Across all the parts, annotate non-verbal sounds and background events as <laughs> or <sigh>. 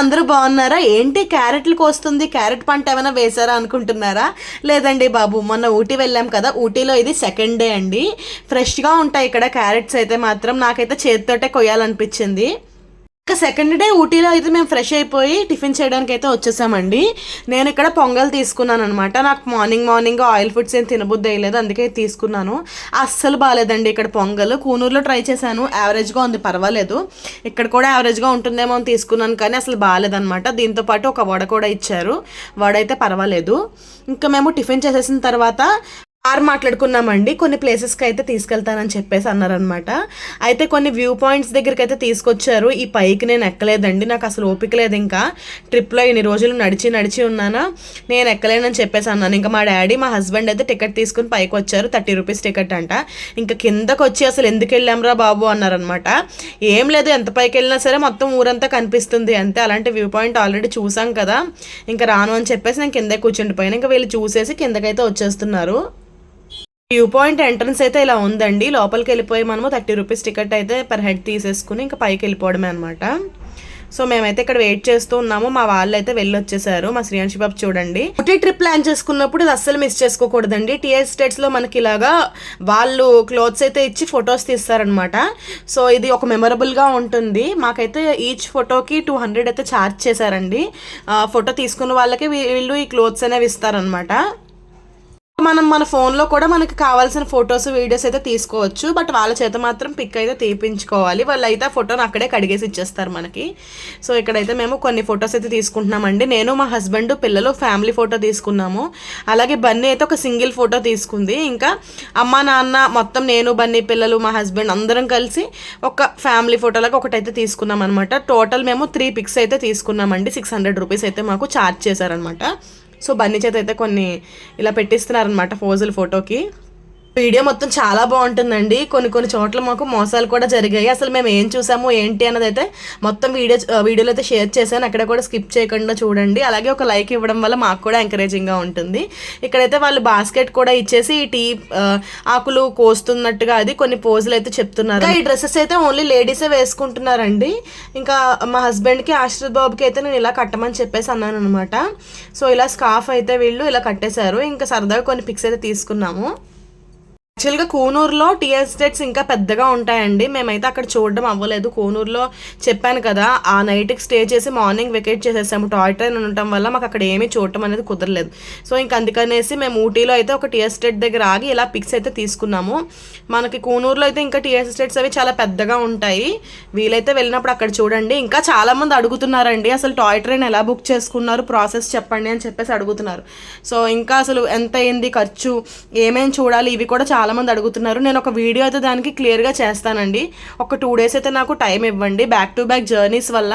అందరూ బాగున్నారా? ఏంటి క్యారెట్లు కోస్తుంది? క్యారెట్ పంట ఏమైనా వేసారా అనుకుంటున్నారా? లేదండి బాబు మొన్న ఊటీ వెళ్ళాం కదా ఊటీలో ఇది సెకండ్ డే అండి. ఫ్రెష్గా ఉంటాయి ఇక్కడ క్యారెట్స్ అయితే మాత్రం నాకైతే చేతితోటే కొయ్యాలనిపించింది. ఇంకా సెకండ్ డే ఊటీలో అయితే మేము ఫ్రెష్ అయిపోయి టిఫిన్ చేయడానికి అయితే వచ్చేసామండి. నేను ఇక్కడ పొంగల్ తీసుకున్నాను అనమాట నాకు మార్నింగ్ మార్నింగ్ ఆయిల్ ఫుడ్స్ ఏం తినబుద్ధి అయ్యలేదు అందుకే తీసుకున్నాను. అస్సలు బాగాలేదండి ఇక్కడ పొంగల్. కూనూరులో ట్రై చేశాను. యావరేజ్గా ఉంది పర్వాలేదు. ఇక్కడ కూడా యావరేజ్గా ఉంటుందేమో అని తీసుకున్నాను కానీ అసలు బాగాలేదనమాట దీంతో పాటు ఒక వడ కూడా ఇచ్చారు. వడ అయితే పర్వాలేదు. ఇంకా మేము టిఫిన్ చేసేసిన తర్వాత కార్ మాట్లాడుకున్నామండి. కొన్ని ప్లేసెస్కి అయితే తీసుకెళ్తానని చెప్పేసి అన్నారనమాట అయితే కొన్ని వ్యూ పాయింట్స్ దగ్గరికి అయితే తీసుకొచ్చారు. ఈ పైకి నేను ఎక్కలేదండి. నాకు అసలు ఓపిక లేదు ఇంకా. ట్రిప్లో ఇన్ని రోజులు నడిచి నడిచి ఉన్నానా? నేను ఎక్కలేనని చెప్పేసి అన్నాను. ఇంకా మా డాడీ మా హస్బెండ్ అయితే టికెట్ తీసుకుని పైకి వచ్చారు. థర్టీ రూపీస్ టికెట్ అంట. ఇంకా కిందకు వచ్చి అసలు ఎందుకు వెళ్ళాంరా బాబు అన్నారనమాట ఏం లేదు. ఎంత పైకి వెళ్ళినా సరే మొత్తం ఊరంతా కనిపిస్తుంది అంతే. అలాంటి వ్యూ పాయింట్ ఆల్రెడీ చూసాం కదా. ఇంకా రాను అని చెప్పేసి నేను కింద కూర్చుండిపోయాను. ఇంకా వీళ్ళు చూసేసి కిందకైతే వచ్చేస్తున్నారు. వ్యూ పాయింట్ ఎంట్రన్స్ అయితే ఇలా ఉందండి. లోపలికి వెళ్ళిపోయి మనము థర్టీ రూపీస్ టికెట్ అయితే పర్ హెడ్ తీసేసుకుని ఇంకా పైకి వెళ్ళిపోవడమే అనమాట సో మేమైతే ఇక్కడ వెయిట్ చేస్తూ ఉన్నాము. మా వాళ్ళు అయితే వెళ్ళి వచ్చేసారు మా శ్రీయాంశి బాబు చూడండి. ఒకటి ట్రిప్ ప్లాన్ చేసుకున్నప్పుడు ఇది అస్సలు మిస్ చేసుకోకూడదండి. టీఎస్ స్టేట్స్లో మనకి ఇలాగా వాళ్ళు క్లోత్స్ అయితే ఇచ్చి ఫొటోస్ తీస్తారనమాట సో ఇది ఒక మెమరబుల్గా ఉంటుంది. మాకైతే ఈచ్ ఫోటోకి టూ హండ్రెడ్ అయితే ఛార్జ్ చేశారండి. ఫోటో తీసుకున్న వాళ్ళకి వీళ్ళు ఈ క్లోత్స్ అనేవి ఇస్తారనమాట మనం మన ఫోన్లో కూడా మనకి కావాల్సిన ఫొటోస్ వీడియోస్ అయితే తీసుకోవచ్చు. బట్ వాళ్ళ చేత మాత్రం పిక్ అయితే తీపించుకోవాలి. వాళ్ళు అయితే ఆ ఫోటోని అక్కడే కడిగేసి ఇచ్చేస్తారు మనకి. సో ఇక్కడైతే మేము కొన్ని ఫొటోస్ అయితే తీసుకుంటున్నామండి. నేను మా హస్బెండ్ పిల్లలు ఫ్యామిలీ ఫోటో తీసుకున్నాము. అలాగే బన్నీ అయితే ఒక సింగిల్ ఫోటో తీసుకుంది. ఇంకా అమ్మ నాన్న మొత్తం నేను బన్నీ పిల్లలు మా హస్బెండ్ అందరం కలిసి ఒక ఫ్యామిలీ ఫోటోలకు ఒకటైతే తీసుకున్నాం అనమాట టోటల్ మేము త్రీ పిక్స్ అయితే తీసుకున్నామండి. సిక్స్ హండ్రెడ్ రూపీస్ అయితే మాకు ఛార్జ్ చేశారనమాట సో బన్నీ చేత అయితే కొన్ని ఇలా పెట్టిస్తున్నారనమాట ఫోజుల ఫోటోకి. వీడియో మొత్తం చాలా బాగుంటుందండి. కొన్ని కొన్ని చోట్ల మాకు మోసాలు కూడా జరిగాయి. అసలు మేము ఏం చూసాము ఏంటి అన్నది అయితే మొత్తం వీడియో వీడియోలో అయితే షేర్ చేశాను. అక్కడ కూడా స్కిప్ చేయకుండా చూడండి. అలాగే ఒక లైక్ ఇవ్వడం వల్ల మాకు కూడా ఎంకరేజింగ్గా ఉంటుంది. ఇక్కడైతే వాళ్ళు బాస్కెట్ కూడా ఇచ్చేసి టీ ఆకులు కోస్తున్నట్టుగా అది కొన్ని పోజులు అయితే చెప్తున్నారు. ఈ డ్రెస్సెస్ అయితే ఓన్లీ లేడీసే వేసుకుంటున్నారండి. ఇంకా మా హస్బెండ్కి ఆశ్రిత్ బాబుకి అయితే నేను ఇలా కట్టమని చెప్పేసి అన్నాను అనమాట సో ఇలా స్కార్ఫ్ అయితే వీళ్ళు ఇలా కట్టేశారు. ఇంకా సరదాగా కొన్ని పిక్స్ అయితే తీసుకున్నాము. యాక్చువల్గా కోనూరులో టీ ఎస్టేట్స్ ఇంకా పెద్దగా ఉంటాయండి. మేమైతే అక్కడ చూడడం అవ్వలేదు. కూనూరులో చెప్పాను కదా ఆ నైట్కి స్టే చేసి మార్నింగ్ వెకేట్ చేసేసాము. టాయ్ ట్రైన్ ఉండటం వల్ల మాకు అక్కడ ఏమీ చూడటం అనేది కుదరలేదు. సో ఇంక అందుకనేసి మేము ఊటీలో అయితే ఒక టీ ఎస్టేట్ దగ్గర ఆగి ఇలా పిక్స్ అయితే తీసుకున్నాము. మనకి కూనూరులో అయితే ఇంకా టీ ఎస్టేట్స్ అవి చాలా పెద్దగా ఉంటాయి. వీలైతే వెళ్ళినప్పుడు అక్కడ చూడండి. ఇంకా చాలామంది అడుగుతున్నారండి అసలు టాయ్ ట్రైన్ ఎలా బుక్ చేసుకున్నారు? ప్రాసెస్ చెప్పండి అని చెప్పేసి అడుగుతున్నారు. సో ఇంకా అసలు ఎంత అయింది? ఖర్చు? ఏమేమి చూడాలి? ఇవి కూడా చాలా చాలామంది అడుగుతున్నారు. నేను ఒక వీడియో అయితే దానికి క్లియర్గా చేస్తానండి. ఒక టూ డేస్ అయితే నాకు టైం ఇవ్వండి. బ్యాక్ టు బ్యాక్ జర్నీస్ వల్ల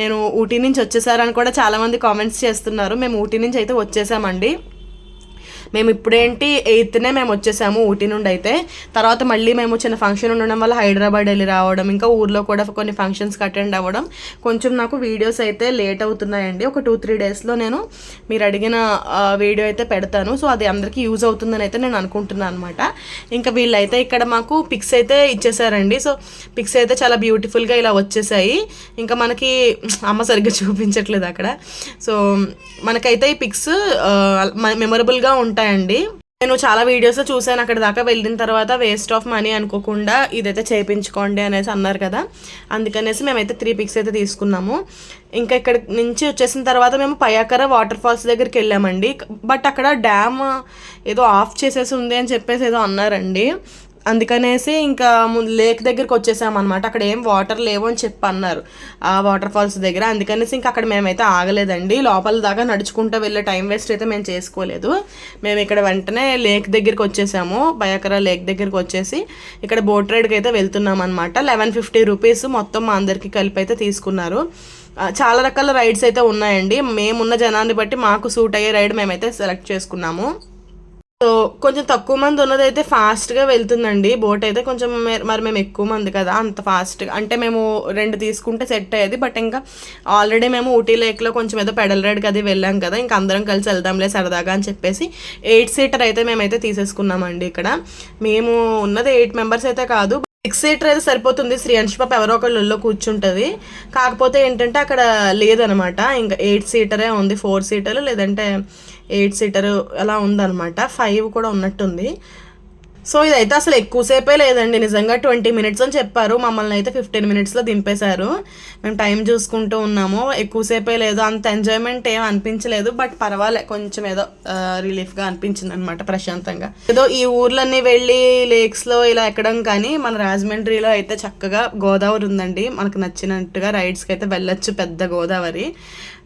నేను ఊటీ నుంచి వచ్చేసారని కూడా చాలామంది కామెంట్స్ చేస్తున్నారు. మేము ఊటీ నుంచి అయితే వచ్చేసామండి. మేము ఇప్పుడేంటి ఎయిత్నే మేము వచ్చేసాము ఊటీ నుండి అయితే. తర్వాత మళ్ళీ మేము చిన్న ఫంక్షన్ ఉండడం వల్ల హైదరాబాద్ వెళ్ళి రావడం ఇంకా ఊర్లో కూడా కొన్ని ఫంక్షన్స్కి అటెండ్ అవ్వడం. కొంచెం నాకు వీడియోస్ అయితే లేట్ అవుతున్నాయండి. ఒక టూ త్రీ డేస్లో నేను మీరు అడిగిన వీడియో అయితే పెడతాను. సో అది అందరికీ యూజ్ అవుతుందని అయితే నేను అనుకుంటున్నాను అనమాట ఇంకా వీళ్ళైతే ఇక్కడ మాకు పిక్స్ అయితే ఇచ్చేసారండి. సో పిక్స్ అయితే చాలా బ్యూటిఫుల్గా ఇలా వచ్చేసాయి. ఇంకా మనకి అమ్మ సరిగ్గా <laughs> చూపించట్లేదు అక్కడ. సో మనకైతే ఈ పిక్స్ మెమొరబుల్గా ఉంటుంది ఉంటాయండి. నేను చాలా వీడియోస్ చూసాను అక్కడ దాకా వెళ్ళిన తర్వాత వేస్ట్ ఆఫ్ మనీ అనుకోకుండా ఇదైతే చేయించుకోండి అనేసి అన్నారు కదా. అందుకనేసి మేమైతే త్రీ పిక్స్ అయితే తీసుకున్నాము. ఇంకా ఇక్కడ నుంచి వచ్చేసిన తర్వాత మేము పయాకర వాటర్ ఫాల్స్ దగ్గరికి వెళ్ళామండి. బట్ అక్కడ డ్యామ్ ఏదో ఆఫ్ చేసేసి ఉంది అని చెప్పేసి ఏదో అన్నారండి. అందుకనేసి ఇంకా లేక్ దగ్గరికి వచ్చేసామన్నమాట. అక్కడ ఏం వాటర్ లేవు అని చెప్పి అన్నారు ఆ వాటర్ ఫాల్స్ దగ్గర. అందుకనేసి ఇంకా అక్కడ మేమైతే ఆగలేదండి. లోపల దాకా నడుచుకుంటూ వెళ్ళే టైం వేస్ట్ అయితే మేము చేసుకోలేదు. మేము ఇక్కడ వెంటనే లేక్ దగ్గరికి వచ్చేసాము. బయకరా లేక్ దగ్గరికి వచ్చేసి ఇక్కడ బోట్ రైడ్కి అయితే వెళ్తున్నాం అనమాట లెవెన్ ఫిఫ్టీ రూపీస్ మొత్తం మా అందరికి కలిపి అయితే తీసుకున్నారు. చాలా రకాల రైడ్స్ అయితే ఉన్నాయండి. మేమున్న జనాన్ని బట్టి మాకు సూట్ అయ్యే రైడ్ మేమైతే సెలెక్ట్ చేసుకున్నాము. సో కొంచెం తక్కువ మంది ఉన్నదైతే ఫాస్ట్గా వెళ్తుందండి. బోట్ అయితే కొంచెం మరి మేము ఎక్కువ మంది కదా అంత ఫాస్ట్గా. అంటే మేము రెండు తీసుకుంటే సెట్ అయ్యేది బట్ ఇంకా ఆల్రెడీ మేము ఊటీ లేక్లో కొంచెం ఏదో పెడల్ రైడ్కి అది వెళ్ళాం కదా ఇంకా అందరం కలిసి వెళ్దాంలే సరదాగా అని చెప్పేసి ఎయిట్ సీటర్ అయితే మేమైతే తీసేసుకున్నామండి ఇక్కడ. మేము ఉన్నది ఎయిట్ మెంబర్స్ అయితే కాదు సిక్స్ సీటర్ అయితే సరిపోతుంది. శ్రీ అంశ్ పాప ఎవరో ఒకళ్ళు కూర్చుంటుంది. కాకపోతే ఏంటంటే అక్కడ లేదనమాట. ఇంకా ఎయిట్ సీటరే ఉంది ఫోర్ సీటర్ లేదంటే ఎయిట్ సీటర్ అలా ఉందన్నమాట. ఫైవ్ కూడా ఉన్నట్టుంది. సో ఇదైతే అసలు ఎక్కువసేపే లేదండి. నిజంగా ట్వంటీ మినిట్స్ అని చెప్పారు. మమ్మల్ని అయితే ఫిఫ్టీన్ మినిట్స్లో దింపేశారు. మేము టైం చూసుకుంటూ ఉన్నాము. ఎక్కువసేపే లేదు. అంత ఎంజాయ్మెంట్ ఏం అనిపించలేదు. బట్ పర్వాలే. కొంచెం ఏదో రిలీఫ్గా అనిపించింది అనమాట ప్రశాంతంగా. ఏదో ఈ ఊర్లన్నీ వెళ్ళి లేక్స్లో ఇలా ఎక్కడం కానీ మన రాజమండ్రిలో అయితే చక్కగా గోదావరి ఉందండి. మనకు నచ్చినట్టుగా రైడ్స్కి అయితే వెళ్ళొచ్చు పెద్ద గోదావరి.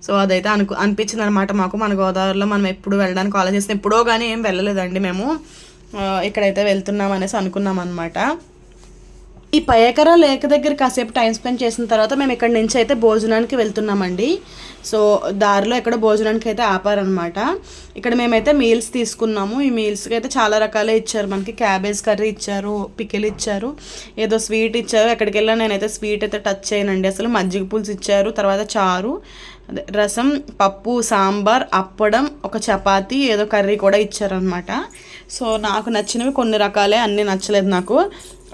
సో అదైతే అనుకు అనిపించింది అనమాట మాకు. మన గోదావరిలో మనం ఎప్పుడు వెళ్ళడానికి ఆలోచిస్తే ఎప్పుడో కానీ ఏం వెళ్ళలేదండి మేము. ఇక్కడైతే వెళ్తున్నాం అనేసి అనుకున్నాం అనమాట ఈ పయకర లేక దగ్గర కాసేపు టైం స్పెండ్ చేసిన తర్వాత మేము ఇక్కడ నుంచి అయితే భోజనానికి వెళ్తున్నామండి. సో దారిలో ఎక్కడ భోజనానికి అయితే ఆపారనమాట ఇక్కడ మేమైతే మీల్స్ తీసుకున్నాము. ఈ మీల్స్కి అయితే చాలా రకాలే ఇచ్చారు. మనకి క్యాబేజ్ కర్రీ ఇచ్చారు పికిల్ ఇచ్చారు ఏదో స్వీట్ ఇచ్చారు. ఎక్కడికి వెళ్ళినా నేనైతే స్వీట్ అయితే టచ్ చేయనండి. అసలు మజ్జిగ పులుసు ఇచ్చారు తర్వాత చారు రసం పప్పు సాంబార్ అప్పడం ఒక చపాతి ఏదో కర్రీ కూడా ఇచ్చారనమాట సో నాకు నచ్చినవి కొన్ని రకాలే అన్నీ నచ్చలేదు నాకు.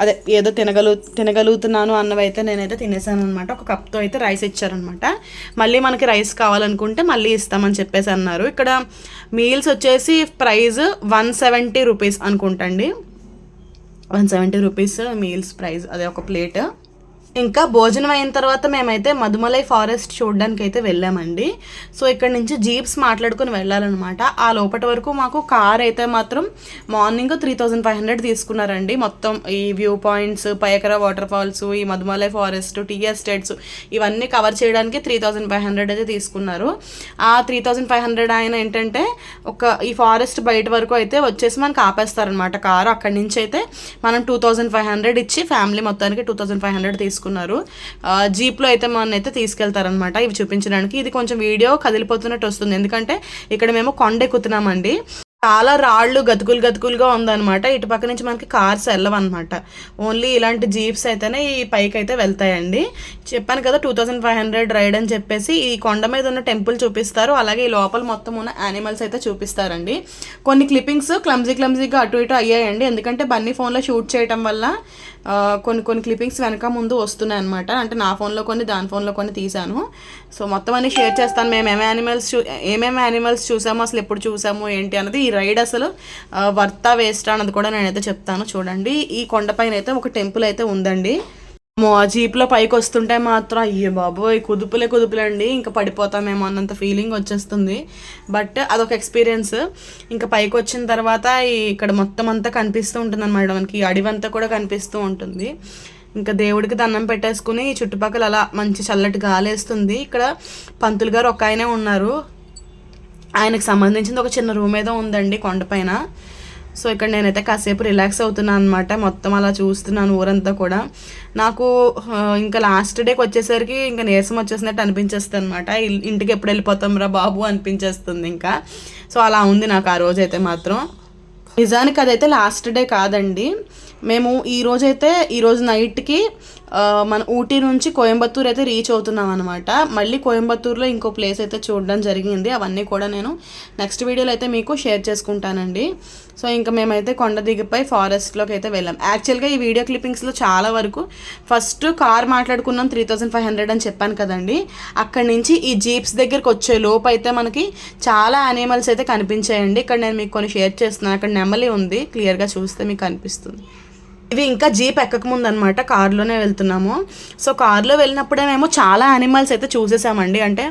అదే ఏదో తినగలు తినగలుగుతున్నాను అన్నవి అయితే నేనైతే తినేసాను అనమాట ఒక కప్తో అయితే రైస్ ఇచ్చారనమాట మళ్ళీ మనకి రైస్ కావాలనుకుంటే మళ్ళీ ఇస్తామని చెప్పేసి అన్నారు. ఇక్కడ మీల్స్ వచ్చేసి price one seventy rupees అనుకుంటండి one seventy rupees meals price అదే ఒక ప్లేట్. ఇంకా భోజనం అయిన తర్వాత మేమైతే మధుమలై ఫారెస్ట్ చూడడానికి అయితే వెళ్ళామండి. సో ఇక్కడ నుంచి జీప్స్ మాట్లాడుకుని వెళ్ళాలన్నమాట. ఆ లోపటి వరకు మాకు కార్ అయితే మాత్రం morning three thousand five hundred తీసుకున్నారండి. మొత్తం ఈ view points Pykara water falls ఈ మధుమలై ఫారెస్ట్ టీ ఎస్టేట్స్ ఇవన్నీ కవర్ చేయడానికి త్రీ థౌజండ్ ఫైవ్ హండ్రెడ్ అయితే తీసుకున్నారు. ఆ త్రీ థౌజండ్ ఫైవ్ హండ్రెడ్ ఆయన ఏంటంటే ఒక ఈ ఫారెస్ట్ బయట వరకు అయితే వచ్చేసి మనకు ఆపేస్తారనమాట కారు. అక్కడి నుంచి అయితే మనం టూ థౌజండ్ ఫైవ్ హండ్రెడ్ ఇచ్చి ఫ్యామిలీ మొత్తానికి టూ థౌజండ్ ఫైవ్ హండ్రెడ్ తీసుకున్నాం. తీసుకున్నారు. జీప్లో అయితే మన అయితే తీసుకెళ్తారనమాట ఇవి చూపించడానికి. ఇది కొంచెం వీడియో కదిలిపోతున్నట్టు వస్తుంది. ఎందుకంటే ఇక్కడ మేము కొండ ఎక్కుతున్నామండి. చాలా రాళ్ళు గతుకులు గతుకులుగా ఉందన్నమాట. ఇటు పక్క నుంచి మనకి కార్స్ వెళ్ళవన్నమాట ఓన్లీ ఇలాంటి జీప్స్ అయితేనే ఈ పైకి అయితే వెళ్తాయండి. చెప్పాను కదా two thousand five hundred ride అని చెప్పేసి ఈ కొండ మీద ఉన్న టెంపుల్ చూపిస్తారు. అలాగే ఈ లోపల మొత్తం ఉన్న యానిమల్స్ అయితే చూపిస్తారండి. కొన్ని క్లిప్పింగ్స్ క్లమ్జీ క్లమ్జీగా అటు ఇటు అయ్యాయండి. ఎందుకంటే బన్నీ ఫోన్లో షూట్ చేయటం వల్ల కొన్ని కొన్ని క్లిప్పింగ్స్ వెనక ముందు వస్తున్నాయి అనమాట అంటే నా ఫోన్లో కొన్ని దాని ఫోన్లో కొన్ని తీశాను. సో మొత్తం అన్ని షేర్ చేస్తాను. మేము ఏమేమి యానిమల్స్ చూ ఏమేమి యానిమల్స్ చూసాము అసలు ఎప్పుడు చూసాము ఏంటి అన్నది ఈ రైడ్ అసలు వర్తా వేస్ట్ అన్నది కూడా నేనైతే చెప్తాను. చూడండి. ఈ కొండపైన అయితే ఒక టెంపుల్ అయితే ఉందండి. ఆ జీప్లో పైకి వస్తుంటే మాత్రం అయ్యే బాబోయ్ కుదుపులే కుదుపులండి. ఇంకా పడిపోతామేమో అన్నంత ఫీలింగ్ వచ్చేస్తుంది. బట్ అదొక ఎక్స్పీరియన్స్ ఇంకా పైకి వచ్చిన తర్వాత ఇక్కడ మొత్తం అంతా కనిపిస్తూ ఉంటుంది అనమాట మనకి అడివంతా కూడా కనిపిస్తూ ఉంటుంది. ఇంకా దేవుడికి దండం పెట్టేసుకుని చుట్టుపక్కల అలా మంచి చల్లటి గాలి వేస్తుంది ఇక్కడ పంతులు గారు ఒక ఆయనే ఉన్నారు. ఆయనకు సంబంధించింది ఒక చిన్న రూమ్ ఏదో ఉందండి కొండపైన. సో ఇక్కడ నేనైతే కాసేపు రిలాక్స్ అవుతున్నాను అనమాట మొత్తం అలా చూస్తున్నాను ఊరంతా కూడా. నాకు ఇంకా లాస్ట్ డేకి వచ్చేసరికి ఇంకా నీరసం వచ్చేసినట్టు అనిపించేస్తుంది అనమాట ఇంటికి ఎప్పుడు వెళ్ళిపోతాం రా బాబు అనిపించేస్తుంది ఇంకా. సో అలా ఉంది నాకు ఆ రోజైతే మాత్రం. నిజానికి అదైతే లాస్ట్ డే కాదండి. మేము ఈ రోజైతే ఈరోజు నైట్కి మన ఊటీ నుంచి కోయంబత్తూర్ అయితే రీచ్ అవుతున్నాం అనమాట మళ్ళీ కోయంబత్తూర్లో ఇంకో ప్లేస్ అయితే చూడడం జరిగింది. అవన్నీ కూడా నేను నెక్స్ట్ వీడియోలో అయితే మీకు షేర్ చేసుకుంటానండి. సో ఇంకా మేమైతే కొండ దిగిపోయి ఫారెస్ట్లోకి అయితే వెళ్ళాం. యాక్చువల్గా ఈ వీడియో క్లిప్పింగ్స్లో చాలా వరకు ఫస్ట్ కార్ మాట్లాడుకున్నాం త్రీ థౌజండ్ ఫైవ్ హండ్రెడ్ అని చెప్పాను కదండి. అక్కడి నుంచి ఈ జీప్స్ దగ్గరికి వచ్చే లోపు అయితే మనకి చాలా యానిమల్స్ అయితే కనిపించాయండి. ఇక్కడ నేను మీకు కొన్ని షేర్ చేస్తున్నాను. అక్కడ నెమలి ఉంది. క్లియర్గా చూస్తే మీకు కనిపిస్తుంది ఇవి ఇంకా జీప్ ఎక్కకముందు అనమాట కారులోనే వెళ్తున్నాము. సో కారులో వెళ్ళినప్పుడే మేము చాలా యానిమల్స్ అయితే చూసేసామండి. అంటే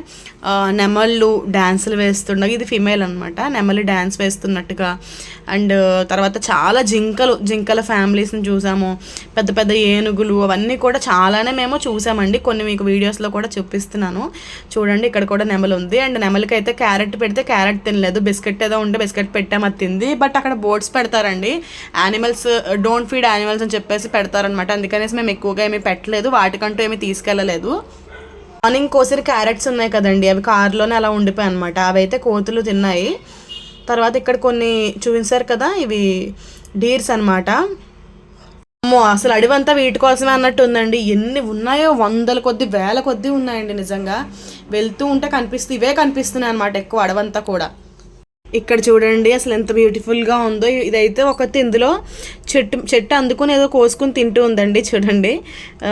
నెమళ్ళు డ్యాన్సులు వేస్తుండగా ఇది ఫిమేల్ అనమాట నెమలి డ్యాన్స్ వేస్తున్నట్టుగా. అండ్ తర్వాత చాలా జింకలు జింకల ఫ్యామిలీస్ని చూసాము. పెద్ద పెద్ద ఏనుగులు అవన్నీ కూడా చాలానే మేము చూసామండి. కొన్ని మీకు వీడియోస్లో కూడా చూపిస్తున్నాను. చూడండి ఇక్కడ కూడా నెమలు ఉంది. అండ్ నెమలికి అయితే క్యారెట్ పెడితే క్యారెట్ తినలేదు. బిస్కెట్ ఏదో ఉంటే బిస్కెట్ పెట్టాము అది తింది. బట్ అక్కడ బోర్డ్స్ పెడతారండి. యానిమల్స్ డోంట్ ఫీడ్ యానిమల్స్ అని చెప్పేసి పెడతారనమాట అందుకనేసి మేము ఎక్కువగా ఏమీ పెట్టలేదు. వాటికంటూ ఏమీ తీసుకెళ్ళలేదు. మార్నింగ్ కోసిన క్యారెట్స్ ఉన్నాయి కదండి. అవి కార్లోనే అలా ఉండిపోయాయి అనమాట అవి అయితే కోతులు తిన్నాయి. తర్వాత ఇక్కడ కొన్ని చూపించారు కదా ఇవి డీర్స్ అనమాట అమ్మో అసలు అడివంతా వీటి కోసమే అన్నట్టు ఉందండి. ఎన్ని ఉన్నాయో వందల కొద్ది వేల కొద్ది ఉన్నాయండి నిజంగా. వెళ్తూ ఉంటే కనిపిస్తూ ఇవే కనిపిస్తున్నాయి అనమాట ఎక్కువ అడవంతా కూడా. ఇక్కడ చూడండి అసలు ఎంత బ్యూటిఫుల్గా ఉందో. ఇదైతే ఒకటి ఇందులో చెట్టు చెట్టు అందుకుని ఏదో కోసుకుని తింటూ ఉందండి చూడండి.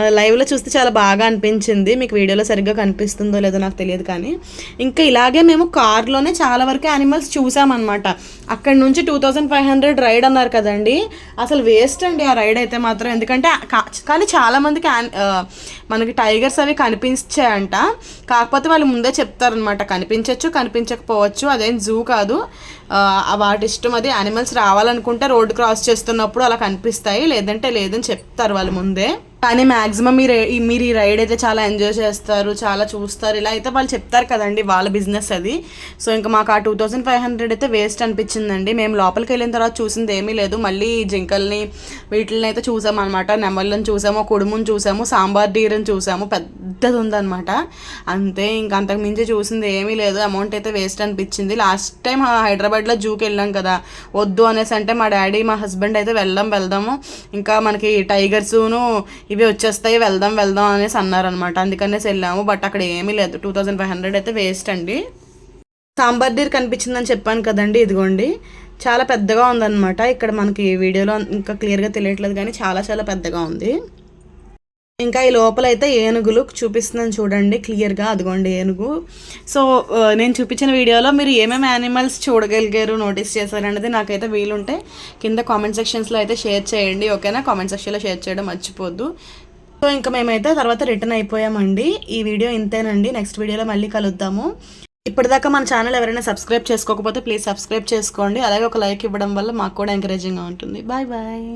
లైవ్లో చూస్తే చాలా బాగా అనిపించింది. మీకు వీడియోలో సరిగ్గా కనిపిస్తుందో లేదో నాకు తెలియదు కానీ. ఇంకా ఇలాగే మేము కార్లోనే చాలా వరకు యానిమల్స్ చూసామన్నమాట. అక్కడ నుంచి two thousand five hundred ride అన్నారు కదండి. అసలు వేస్ట్ అండి ఆ రైడ్ అయితే మాత్రం. ఎందుకంటే కా- కానీ చాలామందికి మనకి టైగర్స్ అవి కనిపించాయంట. కాకపోతే వాళ్ళు ముందే చెప్తారనమాట కనిపించవచ్చు కనిపించకపోవచ్చు. అదేం జూ కాదు. వాటి ఇష్టం అది యానిమల్స్ రావాలనుకుంటే రోడ్డు క్రాస్ చేస్తున్నప్పుడు అలా కనిపిస్తాయి లేదంటే లేదని చెప్తారు వాళ్ళు ముందే. కానీ మ్యాక్సిమం మీరు మీరు ఈ రైడ్ అయితే చాలా ఎంజాయ్ చేస్తారు చాలా చూస్తారు. ఇలా అయితే వాళ్ళు చెప్తారు కదండి వాళ్ళ బిజినెస్ అది. సో ఇంకా మాకు ఆ టూ థౌజండ్ ఫైవ్ హండ్రెడ్ అయితే వేస్ట్ అనిపించిందండి. మేము లోపలికి వెళ్ళిన తర్వాత చూసింది ఏమీ లేదు. మళ్ళీ జింకల్ని వీటిని అయితే చూసాము అనమాట నెమళ్ళని చూసాము కుడుముని చూసాము సాంబార్ డీరని చూసాము. పెద్దది ఉందన్నమాట. అంతే ఇంకా అంతకు మించి చూసింది ఏమీ లేదు. అమౌంట్ అయితే వేస్ట్ అనిపించింది. లాస్ట్ టైం హైదరాబాద్లో జూకి వెళ్ళాం కదా. వద్దు అనేసి అంటే మా డాడీ మా హస్బెండ్ అయితే వెళ్దాం వెళ్దాము. ఇంకా మనకి టైగర్స్ను ఇవి వచ్చేస్తాయి వెళ్దాం వెళ్దాం అనేసి అన్నారనమాట అందుకనేసి వెళ్ళాము. బట్ అక్కడ ఏమీ లేదు. టూ థౌజండ్ ఫైవ్ హండ్రెడ్ అయితే వేస్ట్ అండి. సాంబార్ డీర్ కనిపించిందని చెప్పాను కదండి ఇదిగోండి. చాలా పెద్దగా ఉందన్నమాట. ఇక్కడ మనకి వీడియోలో ఇంకా క్లియర్గా తెలియట్లేదు కానీ చాలా చాలా పెద్దగా ఉంది. ఇంకా ఈ లోపల అయితే ఏనుగులు చూపిస్తున్నాను చూడండి క్లియర్గా అదిగోండి ఏనుగు. సో నేను చూపించిన వీడియోలో మీరు ఏమేమి యానిమల్స్ చూడగలిగారు నోటీస్ చేశారు అనేది నాకైతే వీలుంటే కింద కామెంట్ సెక్షన్స్లో అయితే షేర్ చేయండి ఓకేనా? కామెంట్ సెక్షన్లో షేర్ చేయడం మర్చిపోద్దు. సో ఇంకా మేమైతే తర్వాత రిటర్న్ అయిపోయామండి. ఈ వీడియో ఇంతేనండి. నెక్స్ట్ వీడియోలో మళ్ళీ కలుద్దాము. ఇప్పటిదాకా మన ఛానల్ ఎవరైనా సబ్స్క్రైబ్ చేసుకోకపోతే ప్లీజ్ సబ్స్క్రైబ్ చేసుకోండి. అలాగే ఒక లైక్ ఇవ్వడం వల్ల మాకు కూడా ఎంకరేజింగ్గా ఉంటుంది. Bye bye.